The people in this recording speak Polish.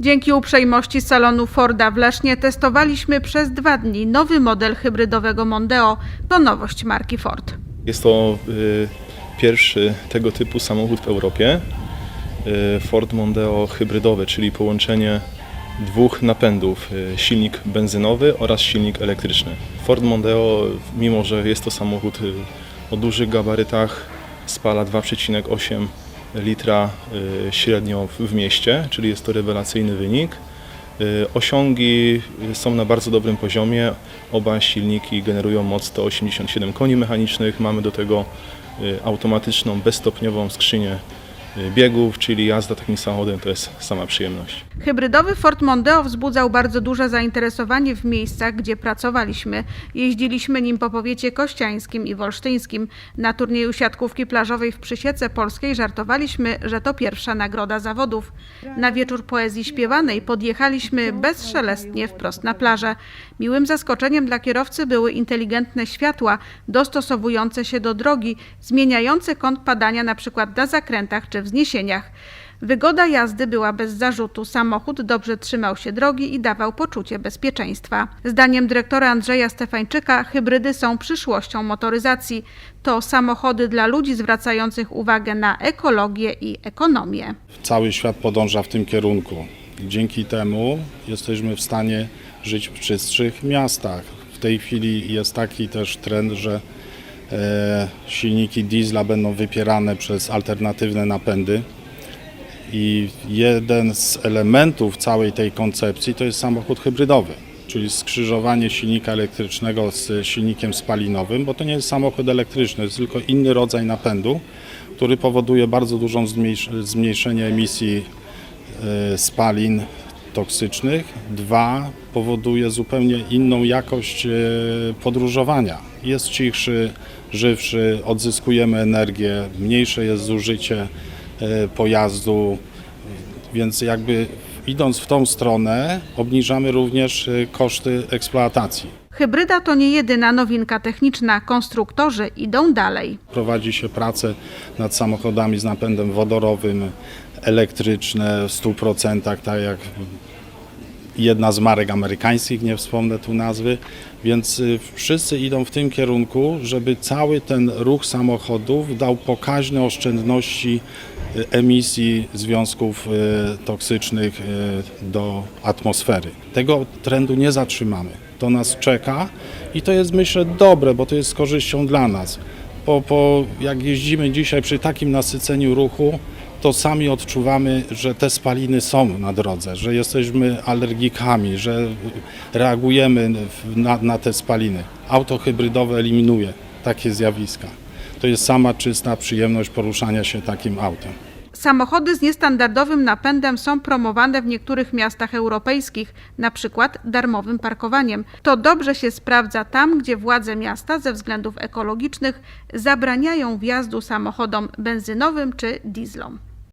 Dzięki uprzejmości salonu Forda w Lesznie testowaliśmy przez dwa dni nowy model hybrydowego Mondeo. To nowość marki Ford. Jest to y, pierwszy tego typu samochód w Europie. Y, Ford Mondeo hybrydowy, czyli połączenie dwóch napędów, y, silnik benzynowy oraz silnik elektryczny. Ford Mondeo, mimo że jest to samochód y, o dużych gabarytach, spala 2,8 litra y, średnio w- mieście, czyli jest to rewelacyjny wynik. Y, Osiągi y, są na bardzo dobrym poziomie. Oba silniki generują moc 187 koni mechanicznych. Mamy do tego automatyczną, bezstopniową skrzynię biegów, czyli jazda takim samochodem to jest sama przyjemność. Hybrydowy Ford Mondeo wzbudzał bardzo duże zainteresowanie w miejscach, gdzie pracowaliśmy. Jeździliśmy nim po powiecie kościańskim i wolsztyńskim. Na turnieju siatkówki plażowej w Przysiece Polskiej żartowaliśmy, że to pierwsza nagroda zawodów. Na wieczór poezji śpiewanej podjechaliśmy bezszelestnie wprost na plażę. Miłym zaskoczeniem dla kierowcy były inteligentne światła, dostosowujące się do drogi, zmieniające kąt padania na przykład na zakrętach czy wzniesieniach. Wygoda jazdy była bez zarzutu. Samochód dobrze trzymał się drogi i dawał poczucie bezpieczeństwa. Zdaniem dyrektora Andrzeja Stefańczyka hybrydy są przyszłością motoryzacji. To samochody dla ludzi zwracających uwagę na ekologię i ekonomię. Cały świat podąża w tym kierunku. Dzięki temu jesteśmy w stanie żyć w czystszych miastach. W tej chwili jest taki też trend, że silniki diesla będą wypierane przez alternatywne napędy. I jeden z elementów całej tej koncepcji to jest samochód hybrydowy, czyli skrzyżowanie silnika elektrycznego z silnikiem spalinowym, bo to nie jest samochód elektryczny, jest tylko inny rodzaj napędu, który powoduje bardzo dużą zmniejsz- zmniejszenie emisji e, spalin toksycznych. Dwa, powoduje zupełnie inną jakość e, podróżowania. Jest cichszy, żywszy, odzyskujemy energię, mniejsze jest zużycie e, pojazdu, więc jakby idąc w tą stronę obniżamy również e, koszty eksploatacji. Hybryda to nie jedyna nowinka techniczna. Konstruktorzy idą dalej. Prowadzi się pracę nad samochodami z napędem wodorowym, elektryczne w 100%, tak jak jedna z marek amerykańskich, nie wspomnę tu nazwy, więc y, wszyscy idą w tym kierunku, żeby cały ten ruch samochodów dał pokaźne oszczędności y, emisji związków y, toksycznych do atmosfery. Tego trendu nie zatrzymamy. To nas czeka i to jest myślę dobre, bo to jest z korzyścią dla nas. Po, po, jak jeździmy dzisiaj przy takim nasyceniu ruchu, to sami odczuwamy, że te spaliny są na drodze, że jesteśmy alergikami, że reagujemy na, na te spaliny. Auto hybrydowe eliminuje takie zjawiska. To jest sama czysta przyjemność poruszania się takim autem. Samochody z niestandardowym napędem są promowane w niektórych miastach europejskich, na przykład darmowym parkowaniem. To dobrze się sprawdza tam, gdzie władze miasta ze względów ekologicznych zabraniają wjazdu samochodom benzynowym czy dieslom.